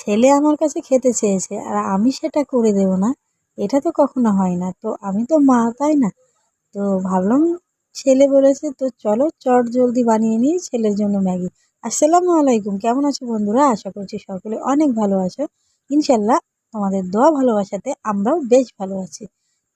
ছেলে আমার কাছে খেতে চেয়েছে আর আমি সেটা করে দেবো না, এটা তো কখনো হয় না। তো আমি তো মা, তাই না? তো ভাবলাম ছেলে বলেছে, তো চলো চট জলদি বানিয়ে নিই ছেলের জন্য ম্যাগি। আসসালামু আলাইকুম, কেমন আছো বন্ধুরা? আশা করছি সকলে অনেক ভালো আছো। ইনশাল্লাহ তোমাদের দোয়া ভালোবাসাতে আমরাও বেশ ভালো আছি।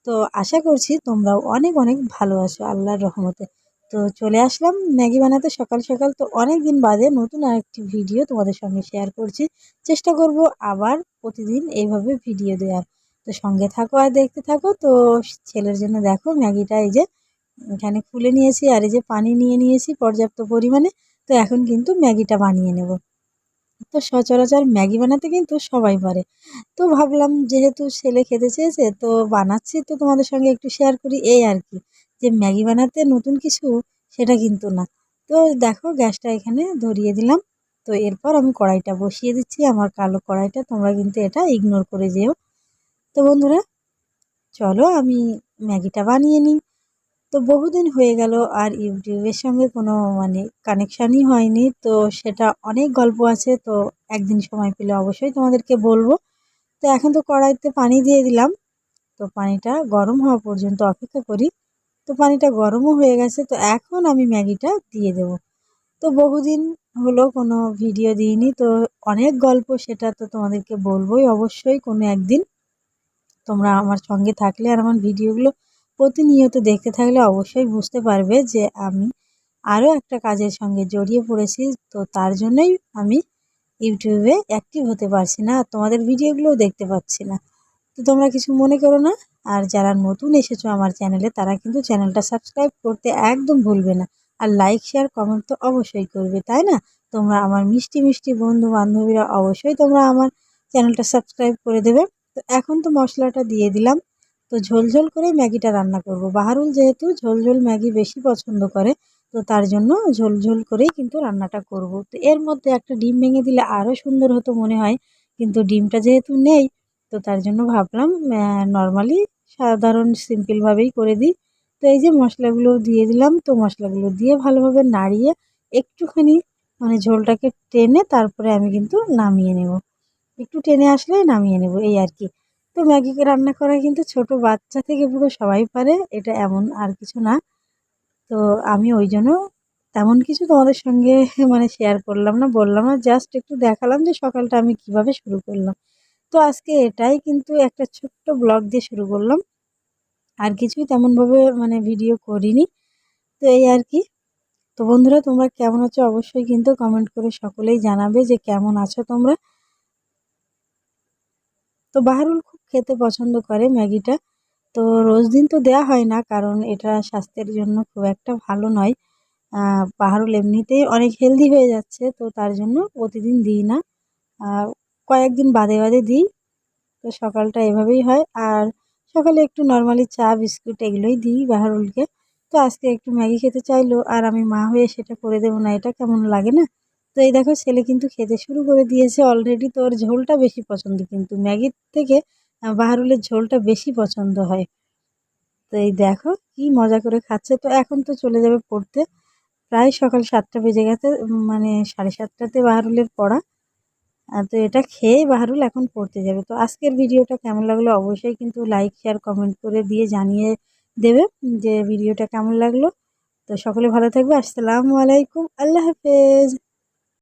তো আশা করছি তোমরাও অনেক অনেক ভালো আছো আল্লাহর রহমতে। তো চলে আসলাম। ম্যাগি বানাতে সকাল সকাল। তো অনেক দিন বাদে নতুন আরেকটি ভিডিও তোমাদের সঙ্গে শেয়ার করছি। চেষ্টা করব আবার প্রতিদিন এইভাবে ভিডিও দেওয়ার তো সঙ্গে থাকো আর দেখতে থাকো। তো ছেলের জন্য দেখো ম্যাগিটা এই যে এখানে খুলে নিয়েছি আর এই যে পানি নিয়ে নিয়েছি পর্যাপ্ত পরিমাণে। তো এখন কিন্তু ম্যাগিটা বানিয়ে নেব। তো সচরাচর ম্যাগি বানাতে কিন্তু সবাই পারে। তো ভাবলাম যেহেতু ছেলে খেতে চেয়েছে, তো বানাচ্ছি। তো তোমাদের সঙ্গে একটু শেয়ার করি। এই আর কি। যে ম্যাগি বানাতে নতুন কিছু, সেটা কিন্তু না। তো দেখো, গ্যাসটা এখানে ধরিয়ে দিলাম। তো এরপর আমি কড়াইটা বসিয়ে দিচ্ছি, আমার কালো কড়াইটা। তোমরা কিন্তু এটা ইগনোর করে যেও। তো বন্ধুরা, চলো আমি ম্যাগিটা বানিয়ে নিই। তো বহুদিন হয়ে গেল আর ইউটিউবের সঙ্গে কোনো মানে কানেকশানই হয়নি। তো সেটা অনেক গল্প আছে, তো একদিন সময় পেলে অবশ্যই তোমাদেরকে বলব। তো এখন তো কড়াইতে পানি দিয়ে দিলাম। তো পানিটা গরম হওয়া পর্যন্ত অপেক্ষা করি। তো পানিটা গরমও হয়ে গেছে, তো এখন আমি ম্যাগিটা দিয়ে দেব। তো বহুদিন হলো কোনো ভিডিও দিইনি, তো অনেক গল্প সেটা তো তোমাদেরকে বলবোই অবশ্যই কোনো একদিন। তোমরা আমার সঙ্গে থাকলে আর আমার ভিডিওগুলো প্রতিনিয়ত দেখতে থাকলে অবশ্যই বুঝতে পারবে যে আমি আরও একটা কাজের সঙ্গে জড়িয়ে পড়েছি, তো তার জন্যই আমি ইউটিউবে অ্যাক্টিভ হতে পারছি না তোমাদের ভিডিওগুলোও দেখতে পাচ্ছি না। তো তোমরা কিছু মনে করো না? আর যারা নতুন এসেছ আমার চ্যানেলে, তারা কিন্তু চ্যানেলটা সাবস্ক্রাইব করতে একদম ভুলবে না। আর লাইক, শেয়ার, কমেন্ট তো অবশ্যই করবে, তাই না? তোমরা আমার মিষ্টি মিষ্টি বন্ধু বান্ধবীরা অবশ্যই তোমরা আমার চ্যানেলটা সাবস্ক্রাইব করে দেবে। তো এখন তো মশলাটা দিয়ে দিলাম। তো ঝোলঝোল করে ম্যাগিটা রান্না করব। বাহারুল যেহেতু ঝোলঝোল ম্যাগি বেশি পছন্দ করে, তো তার জন্য ঝোলঝোল করেই কিন্তু রান্নাটা করব। তো এর মধ্যে একটা ডিম ভেঙে দিলে আরও সুন্দর হতো মনে হয়, কিন্তু ডিমটা যেহেতু নেই তো তার জন্য ভাবলাম নর্মালি সাধারণ সিম্পলভাবেই করে দিই। তো এই যে মশলাগুলো দিয়ে দিলাম, তো মশলাগুলো দিয়ে ভালোভাবে নাড়িয়ে একটুখানি মানে ঝোলটাকে টেনে তারপরে আমি কিন্তু নামিয়ে নেব। একটু টেনে আসলে নামিয়ে নেব, এই আর কি। তো ম্যাগিকে রান্না করা কিন্তু ছোট বাচ্চা থেকে পুরো সবাই পারে, এটা এমন আর কিছু না। তো আমি ওই জন্য তেমন কিছু তোমাদের সঙ্গে মানে শেয়ার করলাম না, বললাম না জাস্ট একটু দেখালাম যে সকালটা আমি কীভাবে শুরু করলাম। তো আজকে এটাই কিন্তু একটা ছোট্ট ব্লগ দিয়ে শুরু করলাম। আর কিছুই তেমনভাবে মানে ভিডিও করিনি। তো এই আর কি। তো বন্ধুরা, তোমরা কেমন আছো? অবশ্যই কিন্তু কমেন্ট করে সকলেই জানাবে যে কেমন আছো তোমরা। তো বাহারুল খুব খেতে পছন্দ করে ম্যাগিটা। তো রোজ দিন তো দেওয়া হয় না, কারণ এটা স্বাস্থ্যের জন্য খুব একটা ভালো নয়। বাহারুল এমনিতেই অনেক হেলদি হয়ে যাচ্ছে, তো তার জন্য প্রতিদিন দিই না। কয়েকদিন বাদে বাদে দিই। তো সকালটা এভাবেই হয়। আর সকালে একটু নর্মালি চা, বিস্কুট এগুলোই দিই বাহারুলকে। তো আজকে একটু ম্যাগি খেতে চাইলো আর আমি মা হয়ে সেটা করে দেবো না, এটা কেমন লাগে না? তো এই দেখো, ছেলে কিন্তু খেতে শুরু করে দিয়েছে অলরেডি তো ওর ঝোলটা বেশি পছন্দ কিন্তু ম্যাগির থেকে বাহারুলের ঝোলটা বেশি পছন্দ হয়। তো এই দেখো, কি মজা করে খাচ্ছে। তো এখন তো চলে যাবে পড়তে। প্রায় সকাল সাতটা বেজে গেছে মানে সাড়ে সাতটাতে বাহারুলের পড়া। তো এটা খেয়ে বাহারুল এখন পড়তে যাবে। তো আজকের ভিডিওটা কেমন লাগল অবশ্যই কিন্তু লাইক শেয়ার কমেন্ট করে দিয়ে জানিয়ে দেবে যে ভিডিওটা কেমন লাগল। তো সকলে ভালো থাকবে। আসসালামু আলাইকুম। আল্লাহ হাফেজ।